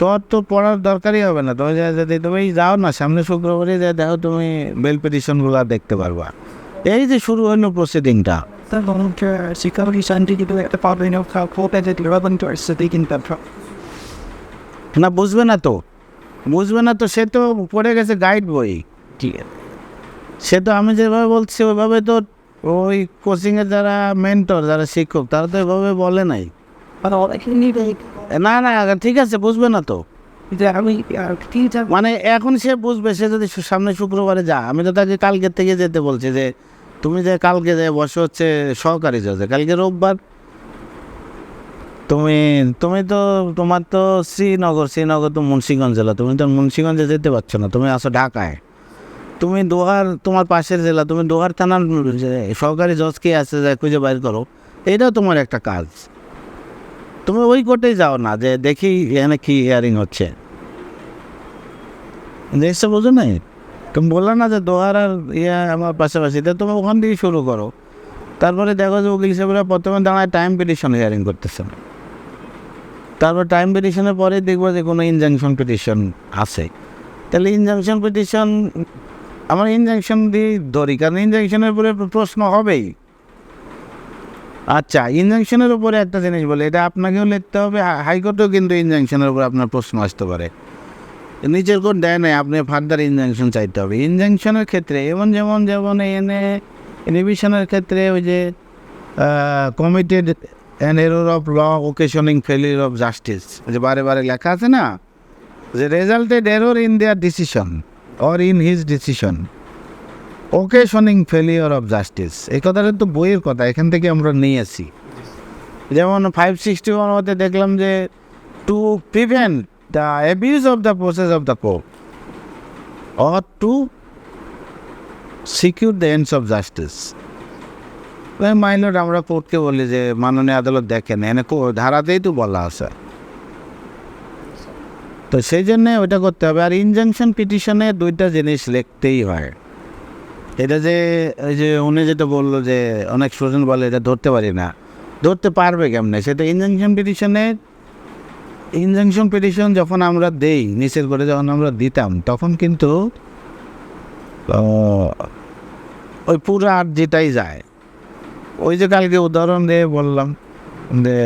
তোর তো পড়ার দরকারই হবে না। তুমি যদি তুমি যাও না সামনে শুক্রবারে যা দেখো তুমি বেল পিটিশনগুলো দেখতে পারবা। এই যে শুরু হলো প্রসিডিংটা। না বুঝবে না তো। বুঝবে না তো সে তো পড়ে গেছে গাইড বই। ঠিক আছে। সে তো আমি যেভাবে বলছি ওইভাবে তো ওই কোচিংয়ের যারা মেন্টর যারা শিক্ষক তারা তো এভাবে বলে নাই। না না ঠিক আছে বুঝবে না তো। আমি মানে এখন সে বুঝবে সে যদি সামনে শুক্রবারে যা আমি তো তাকে কালকে থেকে যেতে বলছি যে তুমি যে কালকে যে বসে হচ্ছে সহকারী জজে কালকে রোববার। তুমি তুমি তো তোমার তো শ্রীনগর শ্রীনগর তো মুন্সিগঞ্জ জেলা তুমি তো মুন্সিগঞ্জে যেতে পারছ না তুমি আসো ঢাকায়। তুমি দোহার তোমার পাশের জেলা তুমি দোহার থানার সহকারী জজ কে আছে যা খুঁজে বাইর করো এটাও তোমার একটা কাজ। তুমি ওই কোর্টেই যাও না, যে দেখি এখানে কি হিয়ারিং হচ্ছে। দেখছ বোঝো নাই? তুমি বললে না যে দোহার আর ইয়ে আমার পাশাপাশি, তা তুমি ওখান থেকে শুরু করো। তারপরে দেখো যে উকিল সাহেবরা প্রথমে দাঁড়ায় টাইম পিটিশন হিয়ারিং করতেছেন তারপর টাইম পিটিশনের পরে দেখব যে কোনো ইনজাংশন পিটিশন আছে। তাহলে ইনজাংশন পিটিশন আমার ইনজাংশন দিয়ে ধরি, কারণ ইনজাংশনের উপরে প্রশ্ন হবেই। আচ্ছা ইনজাংশনের উপরে একটা জিনিস বলে, এটা আপনাকেও লিখতে হবে হাইকোর্টেও কিন্তু ইনজাংশনের উপরে আপনার প্রশ্ন আসতে পারে। নিচের কোর্ট দেয় নাই, আপনি ফার্দার ইনজাংশন চাইতে হবে। ইনজাংশনের ক্ষেত্রে, এমন যেমন যেমন এনে রিভিশনের ক্ষেত্রে ওই যে committed an error of law occasioning failure of justice যে বারে বারে লেখা আছে না? যে resulted error in their decision or in his decision occasioning failure of justice এই কথাটা তো বইয়ের কথা, এখান থেকে আমরা নিয়েছি যেমন ফাইভ সিক্সটি ওয়ান মধ্যে দেখলাম যে to prevent the abuse of the process of the court or to secure the ends of justice my lord আমরা কোর্টকে বলি যে, মাননীয় আদালত দেখেন, এনে কো- ধারাতেই তো বলা আছে। তো সেই জন্যে ওইটা করতে হবে। আর ইনজাংশন পিটিশনে দুইটা জিনিস লিখতেই হয়। এটা যে, এই যে উনি যেটা বলল যে, অনেক স্টুডেন্ট বলে এটা ধরতে পারি না। ধরতে পারবে কেমনে? সেটা ইনজাংশন পিটিশনের ইনজাংশন পিটিশন যখন আমরা দেই নিচের করে যখন আমরা দিতাম, তখন কিন্তু ওই পুরো আর যেটাই যায়। ওই যে কালকে উদাহরণ দিয়ে বললাম যে,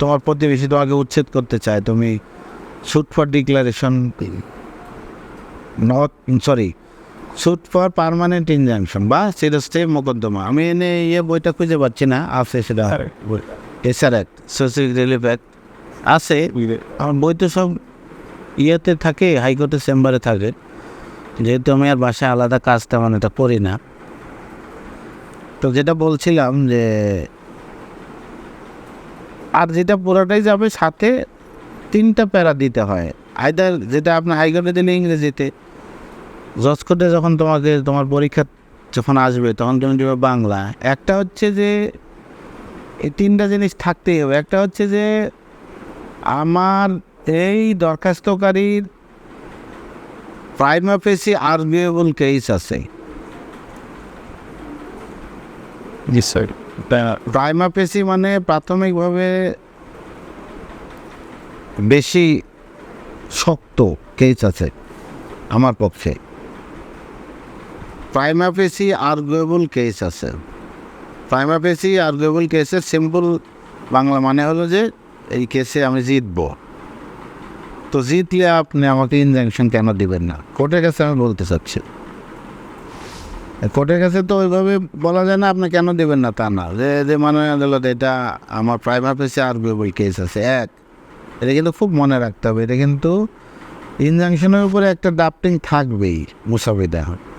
তোমার প্রতিবেশী তোমাকে উচ্ছেদ করতে চায়, তুমি suit for declaration not sorry suit for permanent injunction বা সেটা স্টে মোকদ্দমা। আমি এনে ইয়ে বইটা খুঁজে পাচ্ছি না আছে সেটা। SR act social relief act আছে। আমার বই তো সব ইয়েতে থাকে হাইকোর্টের চেম্বারে থাকে। যেহেতু আমি আর বাসায় আলাদা কাজ তেমন এটা করি না। তো যেটা বলছিলাম যে আর যেটা পুরোটাই যাবে সাথে তিনটা প্যারা দিতে হয়। আইদার যেটা আপনার হাইকোর্টে দিলে ইংরেজিতে জজ কোর্টে যখন তোমাকে তোমার পরীক্ষা যখন আসবে তখন তুমি দেবে বাংলা। একটা হচ্ছে যে এই তিনটা জিনিস থাকতেই হবে। একটা হচ্ছে যে আমার এই দরখাস্তকারীর প্রাইমা ফেসি আর্গুয়েবল কেস আছে। জি স্যার প্রাইমা পেসি মানে প্রাথমিকভাবে বেশি শক্ত কেস আছে আমার পক্ষে। প্রাইমা পেসি আর্গুয়েবল কেস আছে। প্রাইমা পেসি আর্গুয়েবল কেসের সিম্পল বাংলা মানে হলো যে, এই কেসে আমি জিতবো। তো জিতলে আপনি আমাকে ইনজাংশন কেন দিবেন না? কোর্টের কাছে আমি বলতে চাচ্ছি। কোর্টের কাছে তো ওইভাবে বলা যায় না, আপনি কেন দেবেন না তা না। যে যে মাননীয় আদালত এটা আমার প্রাইমার পেসে আর্গুয়েবল কেস আছে, এক। এটা কিন্তু খুব মনে রাখতে হবে, এটা কিন্তু ইনজাংশনের উপরে একটা ডাফটিং থাকবেই মুসাফিদা প্রাইমার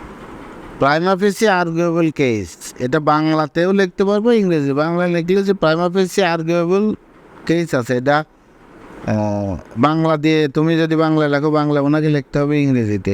পেসি আর্গুয়েবল কেস এটা বাংলাতেও লিখতে পারব, ইংরেজি বাংলায় লিখলে যে প্রাইমাফেসি আর্গুয়েবল কেস আছে, এটা বাংলা দিয়ে, তুমি যদি বাংলা লেখো, বাংলা ওনাকে লিখতে হবে ইংরেজিতে।